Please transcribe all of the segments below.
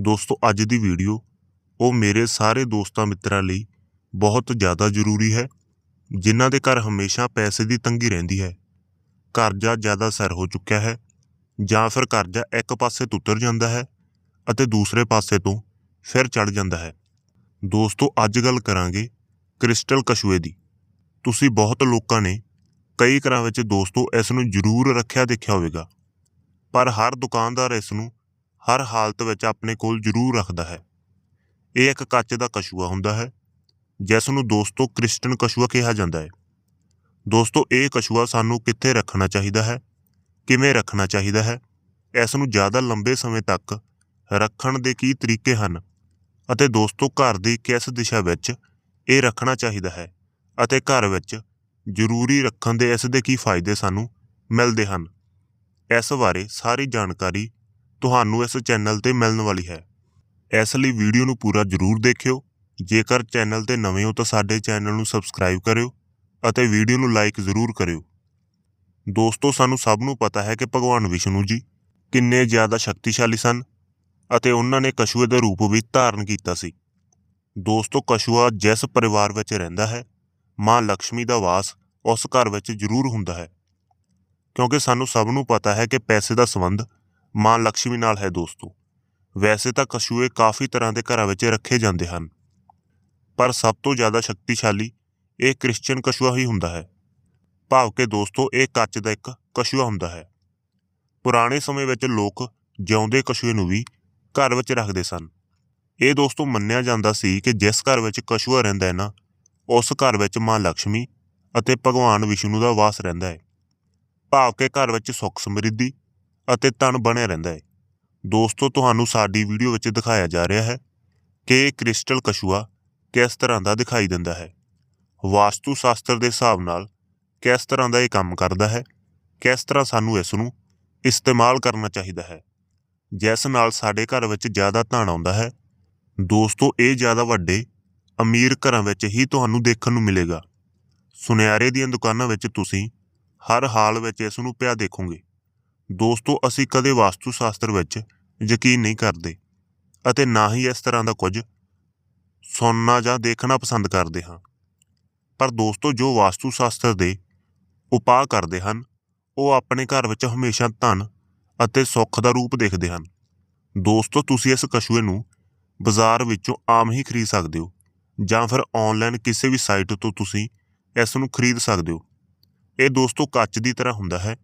ਦੋਸਤੋ, ਅੱਜ ਦੀ ਵੀਡੀਓ ਉਹ ਮੇਰੇ ਸਾਰੇ ਦੋਸਤਾਂ ਮਿੱਤਰਾਂ ਲਈ ਬਹੁਤ ਜ਼ਿਆਦਾ ਜ਼ਰੂਰੀ ਹੈ, ਜਿਨ੍ਹਾਂ ਦੇ ਘਰ ਹਮੇਸ਼ਾ ਪੈਸੇ ਦੀ ਤੰਗੀ ਰਹਿੰਦੀ ਹੈ। ਕਰਜ਼ਾ ਜ਼ਿਆਦਾ ਸਿਰ ਹੋ ਚੁੱਕਿਆ ਹੈ, ਜਾਂ ਫਿਰ ਕਰਜ਼ਾ ਇੱਕ ਪਾਸੇ ਤੋਂ ਉਤਰ ਜਾਂਦਾ ਹੈ ਅਤੇ ਦੂਸਰੇ ਪਾਸੇ ਤੋਂ ਫਿਰ ਚੜ ਜਾਂਦਾ ਹੈ। ਦੋਸਤੋ, ਅੱਜ ਗੱਲ ਕਰਾਂਗੇ ਕ੍ਰਿਸਟਲ ਕਛੂਏ ਦੀ। ਤੁਸੀਂ ਬਹੁਤ ਲੋਕਾਂ ਨੇ ਕਈ ਘਰਾਂ ਵਿੱਚ ਦੋਸਤੋ ਇਸ ਨੂੰ ਜ਼ਰੂਰ ਰੱਖਿਆ ਦੇਖਿਆ ਹੋਵੇਗਾ, ਪਰ ਹਰ ਦੁਕਾਨਦਾਰ ਇਸ ਨੂੰ ਹਰ ਹਾਲਤ ਵਿੱਚ ਆਪਣੇ ਕੋਲ ਜ਼ਰੂਰ ਰੱਖਦਾ ਹੈ। ਇਹ ਇੱਕ ਕੱਚ ਦਾ ਕਛੂਆ ਹੁੰਦਾ ਹੈ ਜਿਸ ਨੂੰ ਦੋਸਤੋ ਕ੍ਰਿਸਟਨ ਕਛੂਆ ਕਿਹਾ ਜਾਂਦਾ ਹੈ। ਦੋਸਤੋ, ਇਹ ਕਛੂਆ ਸਾਨੂੰ ਕਿੱਥੇ ਰੱਖਣਾ ਚਾਹੀਦਾ ਹੈ, ਕਿਵੇਂ ਰੱਖਣਾ ਚਾਹੀਦਾ ਹੈ ਇਸ ਨੂੰ ਜ਼ਿਆਦਾ ਲੰਬੇ ਸਮੇਂ ਤੱਕ ਰੱਖਣ ਦੇ ਕੀ ਤਰੀਕੇ ਹਨ ਅਤੇ ਦੋਸਤੋ ਘਰ ਦੀ ਕਿਸ ਦਿਸ਼ਾ ਵਿੱਚ ਇਹ ਰੱਖਣਾ ਚਾਹੀਦਾ ਹੈ ਅਤੇ ਘਰ ਵਿੱਚ ਜ਼ਰੂਰੀ ਰੱਖਣ ਦੇ ਇਸ ਦੇ ਕੀ ਫਾਇਦੇ ਸਾਨੂੰ ਮਿਲਦੇ ਹਨ, ਇਸ ਬਾਰੇ ਸਾਰੀ ਜਾਣਕਾਰੀ ਤੁਹਾਨੂੰ ਇਸ ਚੈਨਲ ਤੇ ਮਿਲਣ ਵਾਲੀ ਹੈ। ਇਸ ਲਈ ਵੀਡੀਓ ਨੂੰ ਪੂਰਾ ਜ਼ਰੂਰ ਦੇਖਿਓ। ਜੇਕਰ ਚੈਨਲ ਤੇ ਨਵੇਂ ਹੋ ਤਾਂ ਸਾਡੇ ਚੈਨਲ ਨੂੰ ਸਬਸਕ੍ਰਾਈਬ ਕਰਿਓ ਅਤੇ ਵੀਡੀਓ ਨੂੰ ਲਾਈਕ ਜ਼ਰੂਰ ਕਰਿਓ। ਦੋਸਤੋ, ਸਾਨੂੰ ਸਭ ਨੂੰ ਪਤਾ ਹੈ ਕਿ ਭਗਵਾਨ ਵਿਸ਼ਨੂੰ ਜੀ ਕਿੰਨੇ ਜ਼ਿਆਦਾ ਸ਼ਕਤੀਸ਼ਾਲੀ ਸਨ ਅਤੇ ਉਹਨਾਂ ਨੇ ਕਛੂਏ ਦੇ ਰੂਪ ਵਿੱਚ ਧਾਰਨ ਕੀਤਾ ਸੀ। ਦੋਸਤੋ, ਕਛੂਆ ਜਿਸ ਪਰਿਵਾਰ ਵਿੱਚ ਰਹਿੰਦਾ ਹੈ, ਮਾਂ ਲక్ష్ਮੀ ਦਾ ਵਾਸ ਉਸ ਘਰ ਵਿੱਚ ਜ਼ਰੂਰ ਹੁੰਦਾ ਹੈ। ਕਿਉਂਕਿ ਸਾਨੂੰ ਸਭ ਨੂੰ ਪਤਾ ਹੈ ਕਿ ਪੈਸੇ ਦਾ ਸੰਬੰਧ ਮਾਂ ਲక్ష్ਮੀ ਨਾਲ ਹੈ ਦੋਸਤੋ। ਵੈਸੇ ਤਾਂ ਕਛੂਏ ਕਾਫੀ ਤਰ੍ਹਾਂ ਦੇ ਘਰਾਂ ਵਿੱਚ ਰੱਖੇ ਜਾਂਦੇ ਹਨ। ਪਰ ਸਭ ਤੋਂ ਜ਼ਿਆਦਾ ਸ਼ਕਤੀਸ਼ਾਲੀ ਇਹ ਕ੍ਰਿਸਚੀਅਨ ਕਛੂਆ ਹੀ ਹੁੰਦਾ ਹੈ। ਭਾਵ ਕਿ ਦੋਸਤੋ, ਇਹ ਕੱਚ ਦਾ ਇੱਕ ਕਛੂਆ ਹੁੰਦਾ ਹੈ। ਪੁਰਾਣੇ ਸਮੇਂ ਵਿੱਚ ਲੋਕ ਜਿਉਂਦੇ ਕਛੂਏ ਨੂੰ ਵੀ ਘਰ ਵਿੱਚ ਰੱਖਦੇ ਸਨ। ਇਹ ਦੋਸਤੋ ਮੰਨਿਆ ਜਾਂਦਾ ਸੀ ਕਿ ਜਿਸ ਘਰ ਵਿੱਚ ਕਛੂਆ ਰਹਿੰਦਾ ਹੈ ਨਾ, ਉਸ ਘਰ ਵਿੱਚ ਮਾਂ ਲక్ష్ਮੀ ਅਤੇ ਭਗਵਾਨ ਵਿਸ਼ਨੂੰ ਦਾ ਵਾਸ ਰਹਿੰਦਾ ਹੈ। ਭਾਵ ਕਿ ਘਰ ਵਿੱਚ ਸੁੱਖ ਸਮਰਿੱਧੀ ਅਤੇ ਧਨ ਬਣਿਆ ਰਹਿੰਦਾ ਹੈ। ਦੋਸਤੋ, ਤੁਹਾਨੂੰ ਸਾਡੀ ਵੀਡੀਓ ਵਿੱਚ ਦਿਖਾਇਆ ਜਾ ਰਿਹਾ ਹੈ ਕਿ ਇਹ ਕ੍ਰਿਸਟਲ ਕਛੂਆ ਕਿਸ ਤਰ੍ਹਾਂ ਦਾ ਦਿਖਾਈ ਦਿੰਦਾ ਹੈ। ਵਾਸਤੂ ਸ਼ਾਸਤਰ ਦੇ ਹਿਸਾਬ ਨਾਲ ਕਿਸ ਤਰ੍ਹਾਂ ਦਾ ਇਹ ਕੰਮ ਕਰਦਾ ਹੈ, ਕਿਸ ਤਰ੍ਹਾਂ ਸਾਨੂੰ ਇਸ ਨੂੰ ਇਸਤੇਮਾਲ ਕਰਨਾ ਚਾਹੀਦਾ ਹੈ। ਜਿਸ ਨਾਲ ਸਾਡੇ ਘਰ ਵਿੱਚ ਜ਼ਿਆਦਾ ਧਨ ਆਉਂਦਾ ਹੈ। ਦੋਸਤੋ, ਇਹ ਜ਼ਿਆਦਾ ਵੱਡੇ ਅਮੀਰ ਘਰਾਂ ਵਿੱਚ ਹੀ ਤੁਹਾਨੂੰ ਦੇਖਣ ਨੂੰ ਮਿਲੇਗਾ। ਸੁਨਿਆਰੇ ਦੀਆਂ ਦੁਕਾਨਾਂ ਵਿੱਚ ਤੁਸੀਂ ਹਰ ਹਾਲ ਵਿੱਚ ਇਸ ਨੂੰ ਪਿਆ ਦੇਖੋਗੇ। ਦੋਸਤੋ, ਅਸੀਂ ਕਦੇ ਵਾਸਤੂ ਸ਼ਾਸਤਰ ਵਿੱਚ ਯਕੀਨ ਨਹੀਂ ਕਰਦੇ ਅਤੇ ਨਾ ਹੀ ਇਸ ਤਰ੍ਹਾਂ ਦਾ ਕੁਝ ਸੁਣਨਾ ਜਾਂ ਦੇਖਣਾ ਪਸੰਦ ਕਰਦੇ ਹਾਂ। ਪਰ ਦੋਸਤੋ, ਜੋ ਵਾਸਤੂ ਸ਼ਾਸਤਰ ਦੇ ਉਪਾਅ ਕਰਦੇ ਹਨ, ਉਹ ਆਪਣੇ ਘਰ ਵਿੱਚ ਹਮੇਸ਼ਾ ਧਨ ਅਤੇ ਸੁੱਖ ਦਾ ਰੂਪ ਦੇਖਦੇ ਹਨ। ਦੋਸਤੋ, ਤੁਸੀਂ ਇਸ ਕਛੂਏ ਨੂੰ ਬਾਜ਼ਾਰ ਵਿੱਚੋਂ ਆਮ ਹੀ ਖਰੀਦ ਸਕਦੇ ਹੋ ਜਾਂ ਫਿਰ ਆਨਲਾਈਨ ਕਿਸੇ ਵੀ ਸਾਈਟ ਤੋਂ ਤੁਸੀਂ ਇਸ ਨੂੰ ਖਰੀਦ ਸਕਦੇ ਹੋ। ਇਹ ਦੋਸਤੋ, ਕੱਚ ਦੀ ਤਰ੍ਹਾਂ ਹੁੰਦਾ ਹੈ।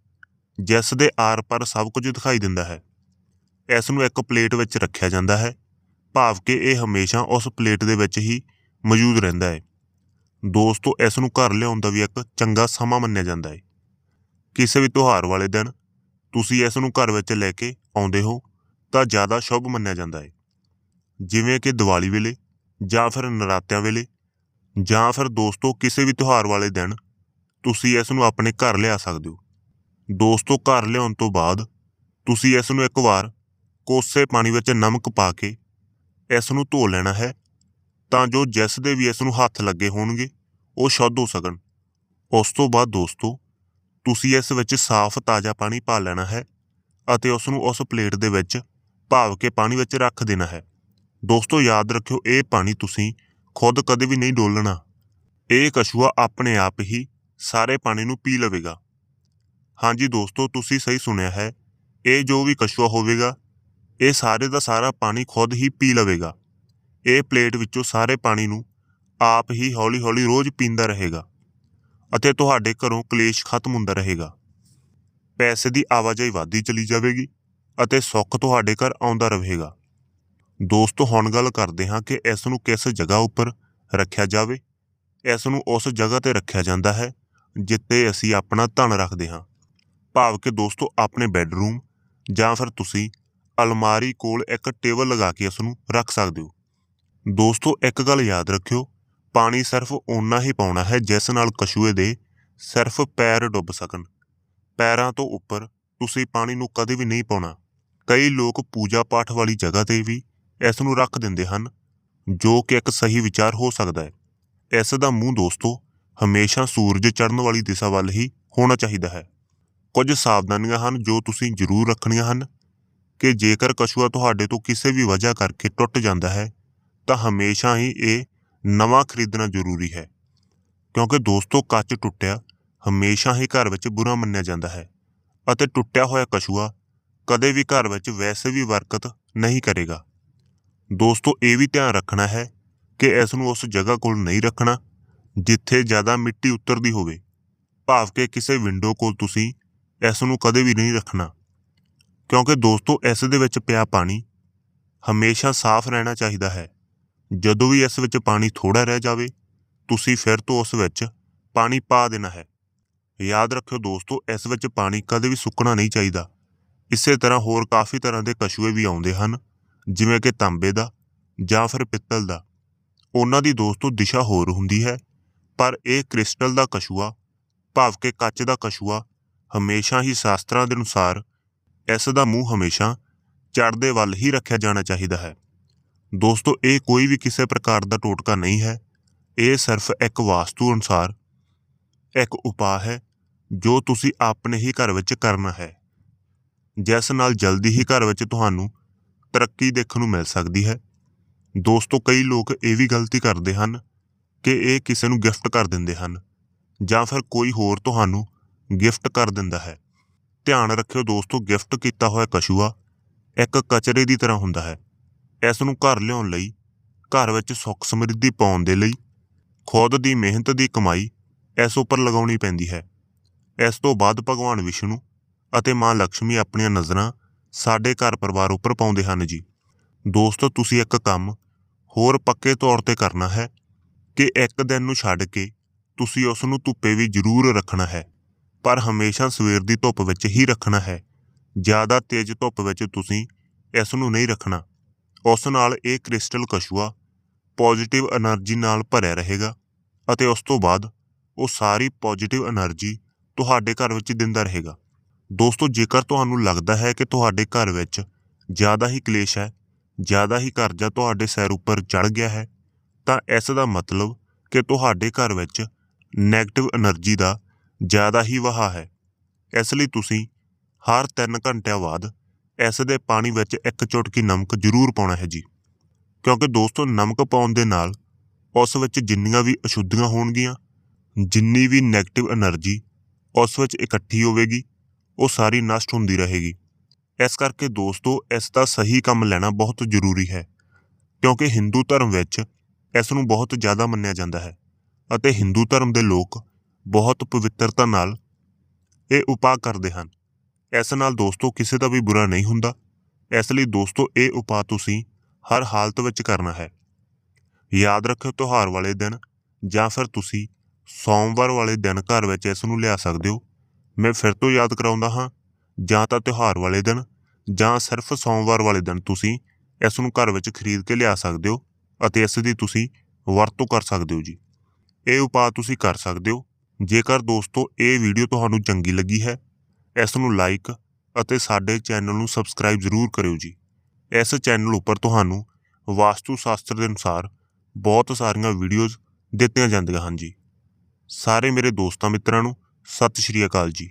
ਜਿਸ ਦੇ ਆਰ-ਪਾਰ ਸਭ ਕੁਝ ਦਿਖਾਈ ਦਿੰਦਾ ਹੈ। ਇਸ ਨੂੰ ਇੱਕ ਪਲੇਟ ਵਿੱਚ ਰੱਖਿਆ ਜਾਂਦਾ ਹੈ, ਭਾਵ ਕਿ ਇਹ ਹਮੇਸ਼ਾ ਉਸ ਪਲੇਟ ਦੇ ਵਿੱਚ ਹੀ ਮੌਜੂਦ ਰਹਿੰਦਾ ਹੈ। ਦੋਸਤੋ, ਇਸ ਨੂੰ ਘਰ ਲਿਆਉਣ ਦਾ ਵੀ ਇੱਕ ਚੰਗਾ ਸਮਾਂ ਮੰਨਿਆ ਜਾਂਦਾ ਹੈ। ਕਿਸੇ ਵੀ ਤਿਉਹਾਰ ਵਾਲੇ ਦਿਨ ਤੁਸੀਂ ਇਸ ਨੂੰ ਘਰ ਵਿੱਚ ਲੈ ਕੇ ਆਉਂਦੇ ਹੋ ਤਾਂ ਜ਼ਿਆਦਾ ਸ਼ੁਭ ਮੰਨਿਆ ਜਾਂਦਾ ਹੈ। ਜਿਵੇਂ ਕਿ ਦੀਵਾਲੀ ਵੇਲੇ ਜਾਂ ਫਿਰ ਨਰਾਤਿਆਂ ਵੇਲੇ ਜਾਂ ਫਿਰ ਦੋਸਤੋ, ਕਿਸੇ ਵੀ ਤਿਉਹਾਰ ਵਾਲੇ ਦਿਨ ਤੁਸੀਂ ਇਸ ਨੂੰ ਆਪਣੇ ਘਰ ਲਿਆ ਸਕਦੇ ਹੋ। ਦੋਸਤੋ ਘਰ ਲਿਆਉਣ ਤੋਂ ਬਾਅਦ ਤੁਸੀਂ ਇਸ ਨੂੰ ਇੱਕ ਵਾਰ ਕੋਸੇ ਪਾਣੀ ਵਿੱਚ ਨਮਕ ਪਾ ਕੇ ਇਸ ਨੂੰ ਧੋ ਲੈਣਾ ਹੈ ਤਾਂ ਜੋ ਜਿਸ ਦੇ ਵੀ ਇਸ ਨੂੰ ਹੱਥ ਲੱਗੇ ਹੋਣਗੇ, ਉਹ ਸ਼ੁੱਧ ਹੋ ਸਕਣ। ਉਸ ਤੋਂ ਬਾਅਦ ਦੋਸਤੋ, ਤੁਸੀਂ ਇਸ ਵਿੱਚ ਸਾਫ਼ ਤਾਜ਼ਾ ਪਾਣੀ ਪਾ ਲੈਣਾ ਹੈ ਅਤੇ ਉਸ ਨੂੰ ਉਸ ਪਲੇਟ ਦੇ ਵਿੱਚ ਭਾਵ ਕੇ ਪਾਣੀ ਵਿੱਚ ਰੱਖ ਦੇਣਾ ਹੈ। ਦੋਸਤੋ, ਯਾਦ ਰੱਖਿਓ, ਇਹ ਪਾਣੀ ਤੁਸੀਂ ਖੁਦ ਕਦੇ ਵੀ ਨਹੀਂ ਡੋਲਣਾ। ਇਹ ਕਛੂਆ ਆਪਣੇ ਆਪ ਹੀ ਸਾਰੇ ਪਾਣੀ ਨੂੰ ਪੀ ਲਵੇਗਾ। ਹਾਂਜੀ ਦੋਸਤੋ, ਤੁਸੀਂ ਸਹੀ ਸੁਣਿਆ ਹੈ। ਇਹ ਜੋ ਵੀ ਕਛੂਆ ਹੋਵੇਗਾ, ਇਹ ਸਾਰੇ ਦਾ ਸਾਰਾ ਪਾਣੀ ਖੁਦ ਹੀ ਪੀ ਲਵੇਗਾ। ਇਹ ਪਲੇਟ ਵਿੱਚੋਂ ਸਾਰੇ ਪਾਣੀ ਨੂੰ ਆਪ ਹੀ ਹੌਲੀ-ਹੌਲੀ ਰੋਜ਼ ਪੀਂਦਾ ਰਹੇਗਾ ਅਤੇ ਤੁਹਾਡੇ ਘਰੋਂ ਕਲੇਸ਼ ਖਤਮ ਹੁੰਦਾ ਰਹੇਗਾ। ਪੈਸੇ ਦੀ ਆਵਾਜਾਈ ਵਧਦੀ ਚਲੀ ਜਾਵੇਗੀ ਅਤੇ ਸੁੱਖ ਤੁਹਾਡੇ ਘਰ ਆਉਂਦਾ ਰਹੇਗਾ। ਦੋਸਤੋ, ਹੁਣ ਗੱਲ ਕਰਦੇ ਹਾਂ ਕਿ ਇਸ ਨੂੰ ਕਿਸ ਜਗ੍ਹਾ ਉੱਪਰ ਰੱਖਿਆ ਜਾਵੇ। ਇਸ ਨੂੰ ਉਸ ਜਗ੍ਹਾ ਤੇ ਰੱਖਿਆ ਜਾਂਦਾ ਹੈ ਜਿੱਥੇ ਅਸੀਂ ਆਪਣਾ ਧਨ ਰੱਖਦੇ ਹਾਂ। ਭਾਵ ਕਿ ਦੋਸਤੋ ਆਪਣੇ ਬੈੱਡਰੂਮ ਜਾਂ ਫਿਰ ਤੁਸੀਂ ਅਲਮਾਰੀ ਕੋਲ ਇੱਕ ਟੇਬਲ ਲਗਾ ਕੇ ਇਸ ਨੂੰ ਰੱਖ ਸਕਦੇ ਹੋ। ਦੋਸਤੋ ਇੱਕ ਗੱਲ ਯਾਦ ਰੱਖਿਓ, ਪਾਣੀ ਸਿਰਫ ਓਨਾ ਹੀ ਪਾਉਣਾ ਹੈ ਜਿਸ ਨਾਲ ਕਛੂਏ ਦੇ ਸਿਰਫ ਪੈਰ ਡੁੱਬ ਸਕਣ। ਪੈਰਾਂ ਤੋਂ ਉੱਪਰ ਤੁਸੀਂ ਪਾਣੀ ਨੂੰ ਕਦੇ ਵੀ ਨਹੀਂ ਪਾਉਣਾ। ਕਈ ਲੋਕ ਪੂਜਾ ਪਾਠ ਵਾਲੀ ਜਗ੍ਹਾ ਤੇ ਵੀ ਇਸ ਨੂੰ ਰੱਖ ਦਿੰਦੇ ਹਨ, ਜੋ ਕਿ ਇੱਕ ਸਹੀ ਵਿਚਾਰ ਹੋ ਸਕਦਾ ਹੈ। ਇਸ ਦਾ ਮੂੰਹ ਦੋਸਤੋ ਹਮੇਸ਼ਾ ਸੂਰਜ ਚੜ੍ਹਨ ਵਾਲੀ ਦਿਸ਼ਾ ਵੱਲ ਹੀ ਹੋਣਾ ਚਾਹੀਦਾ ਹੈ। ਕੁਝ ਸਾਵਧਾਨੀਆਂ ਹਨ ਜੋ ਤੁਸੀਂ ਜ਼ਰੂਰ ਰੱਖਣੀਆਂ ਹਨ ਕਿ ਜੇਕਰ ਕਛੂਆ ਤੁਹਾਡੇ ਤੋਂ ਕਿਸੇ ਵੀ ਵਜ੍ਹਾ ਕਰਕੇ ਟੁੱਟ ਜਾਂਦਾ ਹੈ, ਤਾਂ ਹਮੇਸ਼ਾ ਹੀ ਇਹ ਨਵਾਂ ਖਰੀਦਣਾ ਜ਼ਰੂਰੀ ਹੈ। ਕਿਉਂਕਿ ਦੋਸਤੋ, ਕੱਚ ਟੁੱਟਿਆ ਹਮੇਸ਼ਾ ਹੀ ਘਰ ਵਿੱਚ ਬੁਰਾ ਮੰਨਿਆ ਜਾਂਦਾ ਹੈ ਅਤੇ ਟੁੱਟਿਆ ਹੋਇਆ ਕਛੂਆ ਕਦੇ ਵੀ ਘਰ ਵਿੱਚ ਵੈਸੇ ਵੀ ਬਰਕਤ ਨਹੀਂ ਕਰੇਗਾ। ਦੋਸਤੋ, ਇਹ ਵੀ ਧਿਆਨ ਰੱਖਣਾ ਹੈ ਕਿ ਇਸ ਨੂੰ ਉਸ ਜਗ੍ਹਾ ਕੋਲ ਨਹੀਂ ਰੱਖਣਾ ਜਿੱਥੇ ਜ਼ਿਆਦਾ ਮਿੱਟੀ ਉਤਰਦੀ ਹੋਵੇ। ਭਾਵ ਕਿ ਕਿਸੇ ਵਿੰਡੋ ਕੋਲ ਤੁਸੀਂ ਇਸ ਨੂੰ ਕਦੇ ਵੀ ਨਹੀਂ ਰੱਖਣਾ। ਕਿਉਂਕਿ ਦੋਸਤੋ, ਇਸ ਦੇ ਵਿੱਚ ਪਿਆ ਪਾਣੀ ਹਮੇਸ਼ਾ ਸਾਫ਼ ਰਹਿਣਾ ਚਾਹੀਦਾ ਹੈ। ਜਦੋਂ ਵੀ ਇਸ ਵਿੱਚ ਪਾਣੀ ਥੋੜਾ ਰਹਿ ਜਾਵੇ, ਤੁਸੀਂ ਫਿਰ ਤੋਂ ਉਸ ਵਿੱਚ ਪਾਣੀ ਪਾ ਦੇਣਾ ਹੈ। ਯਾਦ ਰੱਖਿਓ ਦੋਸਤੋ, ਇਸ ਵਿੱਚ ਪਾਣੀ ਕਦੇ ਵੀ ਸੁੱਕਣਾ ਨਹੀਂ ਚਾਹੀਦਾ। ਇਸੇ ਤਰ੍ਹਾਂ ਹੋਰ ਕਾਫੀ ਤਰ੍ਹਾਂ ਦੇ ਕਛੂਏ ਵੀ ਆਉਂਦੇ ਹਨ, ਜਿਵੇਂ ਕਿ ਤਾਂਬੇ ਦਾ ਜਾਂ ਫਿਰ ਪਿੱਤਲ ਦਾ। ਉਹਨਾਂ ਦੀ ਦੋਸਤੋ ਦਿਸ਼ਾ ਹੋਰ ਹੁੰਦੀ ਹੈ, ਪਰ ਇਹ ਕ੍ਰਿਸਟਲ ਦਾ ਕਛੂਆ ਭਾਵ ਕਿ ਕੱਚ ਦਾ ਕਛੂਆ ਹਮੇਸ਼ਾ ਹੀ ਸ਼ਾਸਤਰਾਂ ਦੇ ਅਨੁਸਾਰ ਇਸ ਦਾ ਮੂੰਹ ਹਮੇਸ਼ਾ ਚੜ੍ਹਦੇ ਵੱਲ ਹੀ ਰੱਖਿਆ ਜਾਣਾ ਚਾਹੀਦਾ ਹੈ। ਦੋਸਤੋ, ਇਹ ਕੋਈ ਵੀ ਕਿਸੇ ਪ੍ਰਕਾਰ ਦਾ ਟੋਟਕਾ ਨਹੀਂ ਹੈ। ਇਹ ਸਿਰਫ ਇੱਕ ਵਾਸਤੂ ਅਨੁਸਾਰ ਇੱਕ ਉਪਾਅ ਹੈ ਜੋ ਤੁਸੀਂ ਆਪਣੇ ਹੀ ਘਰ ਵਿੱਚ ਕਰਨਾ ਹੈ, ਜਿਸ ਨਾਲ ਜਲਦੀ ਹੀ ਘਰ ਵਿੱਚ ਤੁਹਾਨੂੰ ਤਰੱਕੀ ਦੇਖਣ ਨੂੰ ਮਿਲ ਸਕਦੀ ਹੈ। ਦੋਸਤੋ, ਕਈ ਲੋਕ ਇਹ ਵੀ ਗਲਤੀ ਕਰਦੇ ਹਨ ਕਿ ਇਹ ਕਿਸੇ ਨੂੰ ਗਿਫਟ ਕਰ ਦਿੰਦੇ ਹਨ ਜਾਂ ਫਿਰ ਕੋਈ ਹੋਰ ਤੁਹਾਨੂੰ ਗਿਫਟ ਕਰ ਦਿੰਦਾ ਹੈ। ਧਿਆਨ ਰੱਖਿਓ ਦੋਸਤੋ, ਗਿਫਟ ਕੀਤਾ ਹੋਇਆ ਕਛੂਆ ਇੱਕ ਕਚਰੇ ਦੀ ਤਰ੍ਹਾਂ ਹੁੰਦਾ ਹੈ। ਇਸ ਨੂੰ ਘਰ ਲਿਆਉਣ ਲਈ, ਘਰ ਵਿੱਚ ਸੁੱਖ ਸਮਰਿੱਧੀ ਪਾਉਣ ਦੇ ਲਈ, ਖੁਦ ਦੀ ਮਿਹਨਤ ਦੀ ਕਮਾਈ ਇਸ ਉੱਪਰ ਲਗਾਉਣੀ ਪੈਂਦੀ ਹੈ। ਇਸ ਤੋਂ ਬਾਅਦ ਭਗਵਾਨ ਵਿਸ਼ਨੂੰ ਅਤੇ ਮਾਂ ਲక్ష్ਮੀ ਆਪਣੀਆਂ ਨਜ਼ਰਾਂ ਸਾਡੇ ਘਰ ਪਰਿਵਾਰ ਉੱਪਰ ਪਾਉਂਦੇ ਹਨ ਜੀ। ਦੋਸਤੋ, ਤੁਸੀਂ ਇੱਕ ਕੰਮ ਹੋਰ ਪੱਕੇ ਤੌਰ ਤੇ ਕਰਨਾ ਹੈ ਕਿ ਇੱਕ ਦਿਨ ਨੂੰ ਛੱਡ ਕੇ ਤੁਸੀਂ ਉਸ ਨੂੰ ਧੁੱਪੇ ਵੀ ਜ਼ਰੂਰ ਰੱਖਣਾ ਹੈ। ਪਰ ਹਮੇਸ਼ਾ ਸਵੇਰ ਦੀ ਧੁੱਪ ਵਿੱਚ ਹੀ ਰੱਖਣਾ ਹੈ। ਜ਼ਿਆਦਾ ਤੇਜ਼ ਧੁੱਪ ਵਿੱਚ ਤੁਸੀਂ ਇਸ ਨੂੰ ਨਹੀਂ ਰੱਖਣਾ। ਉਸ ਨਾਲ ਇਹ ਕ੍ਰਿਸਟਲ ਕਸ਼ੂਆ ਪੋਜ਼ਿਟਿਵ એનર્ਜੀ ਨਾਲ ਭਰਿਆ ਰਹੇਗਾ ਅਤੇ ਉਸ ਤੋਂ ਬਾਅਦ ਉਹ ਸਾਰੀ ਪੋਜ਼ਿਟਿਵ એનર્ਜੀ ਤੁਹਾਡੇ ਘਰ ਵਿੱਚ ਦਿੰਦਾ ਰਹੇਗਾ। ਦੋਸਤੋ, ਜੇਕਰ ਤੁਹਾਨੂੰ ਲੱਗਦਾ ਹੈ ਕਿ ਤੁਹਾਡੇ ਘਰ ਵਿੱਚ ਜ਼ਿਆਦਾ ਹੀ ਕਲੇਸ਼ ਹੈ, ਜ਼ਿਆਦਾ ਹੀ ਕਰਜ਼ਾ ਤੁਹਾਡੇ ਸਿਰ ਉੱਪਰ ਚੜ ਗਿਆ ਹੈ, ਤਾਂ ਇਸ ਦਾ ਮਤਲਬ ਕਿ ਤੁਹਾਡੇ ਘਰ ਵਿੱਚ ਨੈਗੇਟਿਵ એનર્ਜੀ ਦਾ ਜ਼ਿਆਦਾ ਹੀ ਵਹਾ ਹੈ। ਇਸ ਲਈ ਤੁਸੀਂ ਹਰ 3 ਘੰਟਿਆਂ ਬਾਅਦ ਇਸ ਦੇ ਪਾਣੀ ਵਿੱਚ ਇੱਕ ਚੁਟਕੀ ਨਮਕ ਜ਼ਰੂਰ ਪਾਉਣਾ ਹੈ ਜੀ। ਕਿਉਂਕਿ ਦੋਸਤੋ, ਨਮਕ ਪਾਉਣ ਦੇ ਨਾਲ ਉਸ ਵਿੱਚ ਜਿੰਨੀਆਂ ਵੀ ਅਸ਼ੁੱਧੀਆਂ ਹੋਣਗੀਆਂ, ਜਿੰਨੀ ਵੀ ਨੈਗੇਟਿਵ એનર્ਜੀ ਉਸ ਵਿੱਚ ਇਕੱਠੀ ਹੋਵੇਗੀ, ਉਹ ਸਾਰੀ ਨਸ਼ਟ ਹੁੰਦੀ ਰਹੇਗੀ। ਇਸ ਕਰਕੇ ਦੋਸਤੋ, ਇਸ ਦਾ ਸਹੀ ਕੰਮ ਲੈਣਾ ਬਹੁਤ ਜ਼ਰੂਰੀ ਹੈ। ਕਿਉਂਕਿ ਹਿੰਦੂ ਧਰਮ ਵਿੱਚ ਇਸ ਨੂੰ ਬਹੁਤ ਜ਼ਿਆਦਾ ਮੰਨਿਆ ਜਾਂਦਾ ਹੈ ਅਤੇ ਹਿੰਦੂ ਧਰਮ ਦੇ ਲੋਕ ਬਹੁਤ ਪਵਿੱਤਰਤਾ ਨਾਲ ਇਹ ਉਪਾਅ ਕਰਦੇ ਹਨ। ਇਸ ਨਾਲ ਦੋਸਤੋ, ਕਿਸੇ ਦਾ ਵੀ ਬੁਰਾ ਨਹੀਂ ਹੁੰਦਾ। ਇਸ ਲਈ ਦੋਸਤੋ, ਇਹ ਉਪਾਅ ਤੁਸੀਂ ਹਰ ਹਾਲਤ ਵਿੱਚ ਕਰਨਾ ਹੈ। ਯਾਦ ਰੱਖਿਓ, ਤਿਉਹਾਰ ਵਾਲੇ ਦਿਨ ਜਾਂ ਫਿਰ ਤੁਸੀਂ ਸੋਮਵਾਰ ਵਾਲੇ ਦਿਨ ਘਰ ਵਿੱਚ ਇਸ ਨੂੰ ਲਿਆ ਸਕਦੇ ਹੋ। ਮੈਂ ਫਿਰ ਤੋਂ ਯਾਦ ਕਰਾਉਂਦਾ ਹਾਂ, ਜਾਂ ਤਾਂ ਤਿਉਹਾਰ ਵਾਲੇ ਦਿਨ ਜਾਂ ਸਿਰਫ ਸੋਮਵਾਰ ਵਾਲੇ ਦਿਨ ਤੁਸੀਂ ਇਸ ਨੂੰ ਘਰ ਵਿੱਚ ਖਰੀਦ ਕੇ ਲਿਆ ਸਕਦੇ ਹੋ ਅਤੇ ਇਸ ਦੀ ਤੁਸੀਂ ਵਰਤੋਂ ਕਰ ਸਕਦੇ ਹੋ ਜੀ। ਇਹ ਉਪਾਅ ਤੁਸੀਂ ਕਰ ਸਕਦੇ ਹੋ। ਜੇਕਰ ਦੋਸਤੋ ਇਹ ਵੀਡੀਓ ਤੁਹਾਨੂੰ ਚੰਗੀ ਲੱਗੀ ਹੈ, ਇਸ ਨੂੰ ਲਾਈਕ ਅਤੇ ਸਾਡੇ ਚੈਨਲ ਨੂੰ ਸਬਸਕ੍ਰਾਈਬ ਜ਼ਰੂਰ ਕਰਿਓ ਜੀ। ਇਸ ਚੈਨਲ ਉੱਪਰ ਤੁਹਾਨੂੰ ਵਾਸਤੂ ਸ਼ਾਸਤਰ ਦੇ ਅਨੁਸਾਰ ਬਹੁਤ ਸਾਰੀਆਂ ਵੀਡੀਓਜ਼ ਦਿੱਤੀਆਂ ਜਾਂਦੀਆਂ ਹਨ ਜੀ। ਸਾਰੇ ਮੇਰੇ ਦੋਸਤਾਂ ਮਿੱਤਰਾਂ ਨੂੰ ਸਤਿ ਸ਼੍ਰੀ ਅਕਾਲ ਜੀ।